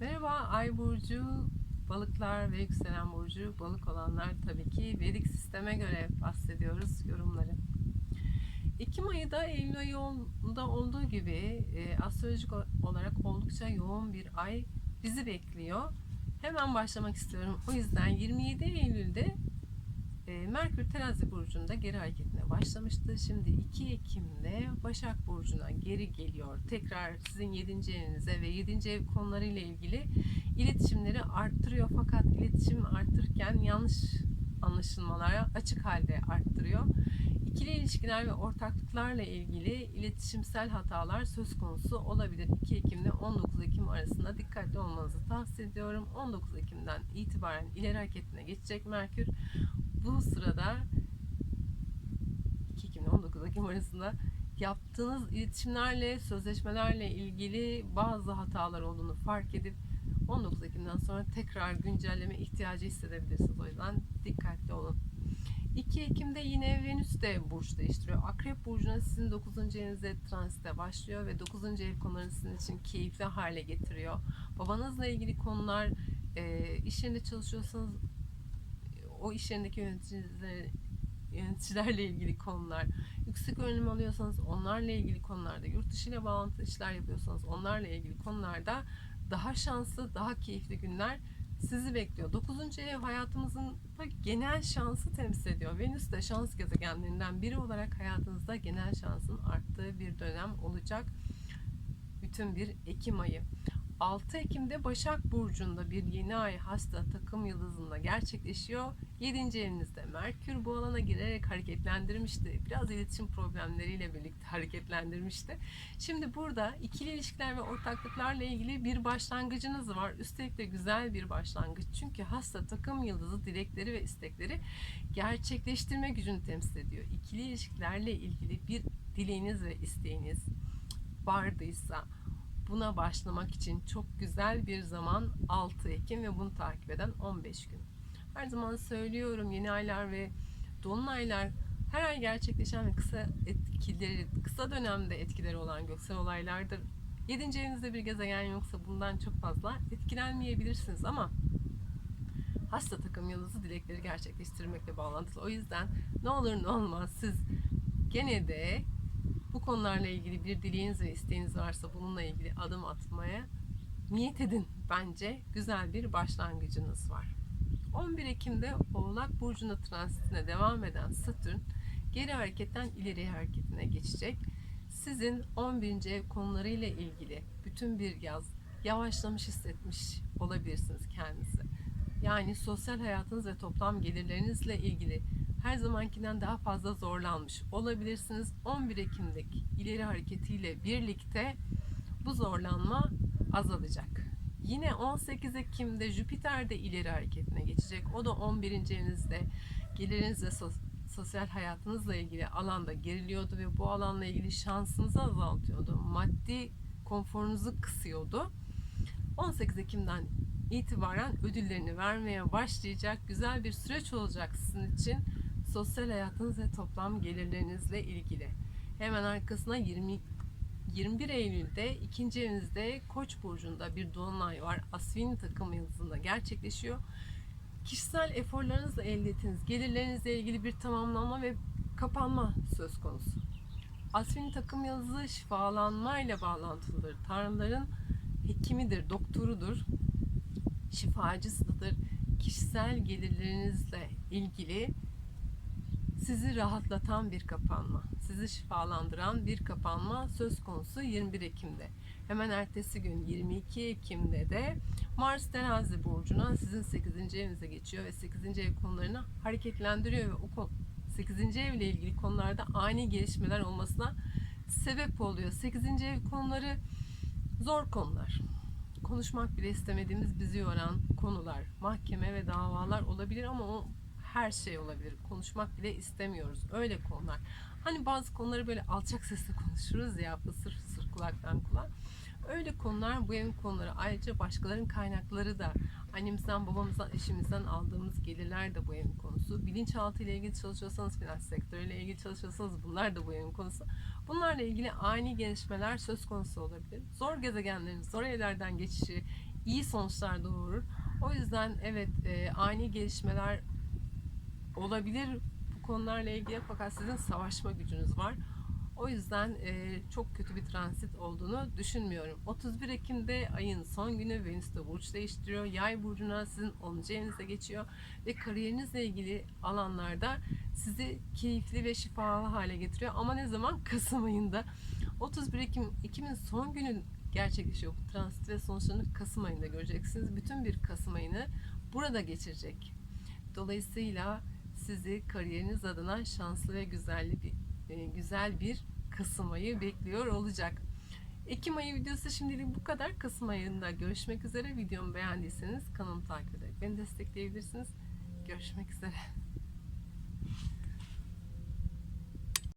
Merhaba Ay burcu balıklar ve yükselen burcu balık olanlar tabii ki Vedik sisteme göre bahsediyoruz yorumları. Ekim ayı da Eylül ayında olduğu gibi e, astrolojik olarak oldukça yoğun bir ay bizi bekliyor. Hemen başlamak istiyorum. O yüzden 27 Eylül'de Merkür Terazi burcunda geri hareketine başlamıştı. Şimdi 2 Ekim'de Başak burcuna geri geliyor. Tekrar sizin 7. evinize ve 7. ev konularıyla ilgili iletişimleri arttırıyor. Fakat iletişim arttırırken yanlış anlaşılmalara açık halde arttırıyor. İkili ilişkiler ve ortaklıklarla ilgili iletişimsel hatalar söz konusu olabilir. 2 Ekim ile 19 Ekim arasında dikkatli olmanızı tavsiye ediyorum. 19 Ekim'den itibaren ileri hareketine geçecek Merkür. Bu sırada 2 Ekim ile 19 Ekim arasında yaptığınız iletişimlerle, sözleşmelerle ilgili bazı hatalar olduğunu fark edip 19 Ekim'den sonra tekrar güncelleme ihtiyacı hissedebilirsiniz. O yüzden dikkatli olun. 2 Ekim'de yine Venüs de burç değiştiriyor. Akrep burcuna sizin 9. evinizde transite başlıyor ve 9. ev konularını sizin için keyifli hale getiriyor. Babanızla ilgili konular, e, iş yerinde çalışıyorsanız o iş yerindeki yöneticiler, yöneticilerle ilgili konular, yüksek öğrenim alıyorsanız onlarla ilgili konularda, yurt dışı ile bağlantılı işler yapıyorsanız onlarla ilgili konularda daha şanslı, daha keyifli günler sizi bekliyor. 9. ev hayatımızın genel şansı temsil ediyor. Venüs de şans gezegenlerinden biri olarak hayatınızda genel şansın arttığı bir dönem olacak. Bütün bir Ekim ayı. 6 Ekim'de Başak Burcu'nda bir yeni ay hasta takım yıldızında gerçekleşiyor. 7. evinizde Merkür bu alana girerek hareketlendirmişti. Biraz iletişim problemleriyle birlikte hareketlendirmişti. Şimdi burada ikili ilişkiler ve ortaklıklarla ilgili bir başlangıcınız var. Üstelik de güzel bir başlangıç. Çünkü hasta takım yıldızı dilekleri ve istekleri gerçekleştirme gücünü temsil ediyor. İkili ilişkilerle ilgili bir dileğiniz ve isteğiniz vardıysa buna başlamak için çok güzel bir zaman 6 Ekim ve bunu takip eden 15 gün. Her zaman söylüyorum yeni aylar ve dolunaylar her ay gerçekleşen ve kısa etkileri, kısa dönemde etkileri olan göksel olaylardır. 7. evinizde bir gezegen yoksa bundan çok fazla etkilenmeyebilirsiniz ama hasta takım yıldızı dilekleri gerçekleştirmekle bağlantılı. O yüzden ne olur ne olmaz siz gene de konularla ilgili bir dileğiniz ve isteğiniz varsa bununla ilgili adım atmaya niyet edin. Bence güzel bir başlangıcınız var. 11 Ekim'de Oğlak Burcu'nda transitine devam eden Satürn geri hareketten ileri hareketine geçecek. Sizin 11. ev konularıyla ilgili bütün bir yaz yavaşlamış hissetmiş olabilirsiniz kendinizi. Yani sosyal hayatınız ve toplam gelirlerinizle ilgili her zamankinden daha fazla zorlanmış olabilirsiniz. 11 Ekim'deki ileri hareketiyle birlikte bu zorlanma azalacak. Yine 18 Ekim'de Jüpiter de ileri hareketine geçecek. O da 11. evinizde geliriniz ve sosyal hayatınızla ilgili alanda geriliyordu ve bu alanla ilgili şansınızı azaltıyordu. Maddi konforunuzu kısıyordu. 18 Ekim'den itibaren ödüllerini vermeye başlayacak güzel bir süreç olacak sizin için sosyal hayatınız ve toplam gelirlerinizle ilgili. Hemen arkasına 20 21 Eylül'de ikinci evinizde Koç burcunda bir dolunay var. Asvin takım yıldızında gerçekleşiyor. Kişisel eforlarınızla elde ettiğiniz gelirlerinizle ilgili bir tamamlanma ve kapanma söz konusu. Asvin takım yıldızı şifalanmayla bağlantılıdır. Tanrıların hekimidir, doktorudur, şifacısıdır. Kişisel gelirlerinizle ilgili sizi rahatlatan bir kapanma, sizi şifalandıran bir kapanma söz konusu 21 Ekim'de. Hemen ertesi gün 22 Ekim'de de Mars Terazi burcuna sizin 8. evinize geçiyor ve 8. ev konularını hareketlendiriyor ve o 8. ev ile ilgili konularda ani gelişmeler olmasına sebep oluyor. 8. ev konuları zor konular. Konuşmak bile istemediğimiz bizi yoran konular, mahkeme ve davalar olabilir ama o her şey olabilir. Konuşmak bile istemiyoruz. Öyle konular. Hani bazı konuları böyle alçak sesle konuşuruz ya fısır fısır kulaktan kulağa. Öyle konular bu evin konuları. Ayrıca başkalarının kaynakları da annemizden, babamızdan, eşimizden aldığımız gelirler de bu evin konusu. Bilinçaltı ile ilgili çalışıyorsanız, finans sektörüyle ilgili çalışıyorsanız bunlar da bu evin konusu. Bunlarla ilgili ani gelişmeler söz konusu olabilir. Zor gezegenlerin zor evlerden geçişi, iyi sonuçlar doğurur. O yüzden evet e, ani gelişmeler olabilir bu konularla ilgili fakat sizin savaşma gücünüz var. O yüzden e, çok kötü bir transit olduğunu düşünmüyorum. 31 Ekim'de ayın son günü Venüs de burç değiştiriyor. Yay burcuna sizin 10. evinize geçiyor ve kariyerinizle ilgili alanlarda sizi keyifli ve şifalı hale getiriyor. Ama ne zaman? Kasım ayında. 31 Ekim Ekim'in son günü gerçekleşiyor bu transit ve sonuçlarını Kasım ayında göreceksiniz. Bütün bir Kasım ayını burada geçirecek. Dolayısıyla sizi kariyeriniz adına şanslı ve güzel bir güzel bir Kasım ayı bekliyor olacak. Ekim ayı videosu şimdilik bu kadar. Kasım ayında görüşmek üzere. Videomu beğendiyseniz kanalımı takip ederek beni destekleyebilirsiniz. Görüşmek üzere.